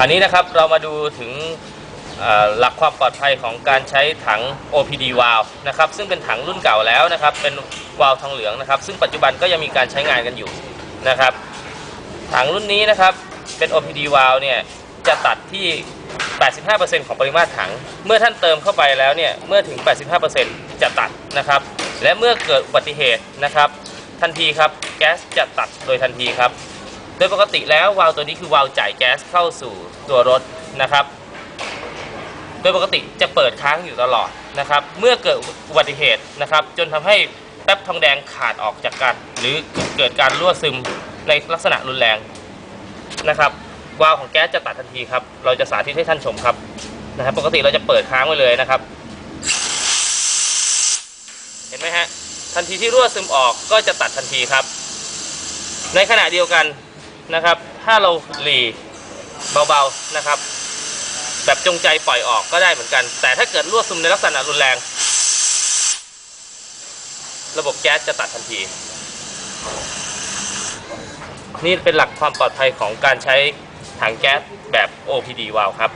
ราวนี้นะครับเรามาดูถึงหลักความปลอดภัยของการใช้ถัง OPD valve นะครับซึ่งเป็นถังรุ่นเก่าแล้วนะครับ เป็นวาล์วทองเหลืองนะครับ ซึ่งปัจจุบันก็ยังมีการใช้งานกันอยู่นะครับ ถังรุ่นนี้นะครับเป็น OPD valve เนี่ยจะตัดที่ 85%ของปริมาตรถัง เมื่อท่านเติมเข้าไปแล้วเนี่ยเมื่อถึง 85%จะตัดนะครับ และเมื่อเกิดอุบัติเหตุนะครับ ทันทีครับแก๊สจะตัดโดยทันทีครับ ดยปกติแล้ววาล์วตัวนี้คือวาล์วจ่ายแก๊สเข้าสู่ตัวรถนะครับ โดยปกติจะเปิดค้างอยู่ตลอดนะครับ เมื่อเกิดอุบัติเหตุนะครับ จนทำให้แป๊บทองแดงขาดออกจากกัน หรือเกิดการรั่วซึมในลักษณะรุนแรงนะครับวาล์วของแก๊สจะตัดทันทีครับ เราจะสาธิตให้ท่านชมครับนะครับ ปกติเราจะเปิดค้างไว้เลยนะครับ เห็นไหมฮะ ทันทีที่รั่วซึมออกก็จะตัดทันทีครับ ในขณะเดียวกัน นะครับ ถ้าเราหลีเบาๆนะครับ แบบจงใจปล่อยออกก็ได้เหมือนกัน แต่ถ้าเกิดรั่วซึมในลักษณะรุนแรง ระบบแก๊สจะตัดทันที นี่เป็นหลักความปลอดภัยของการใช้ถังแก๊สแบบ OPD valve ครับ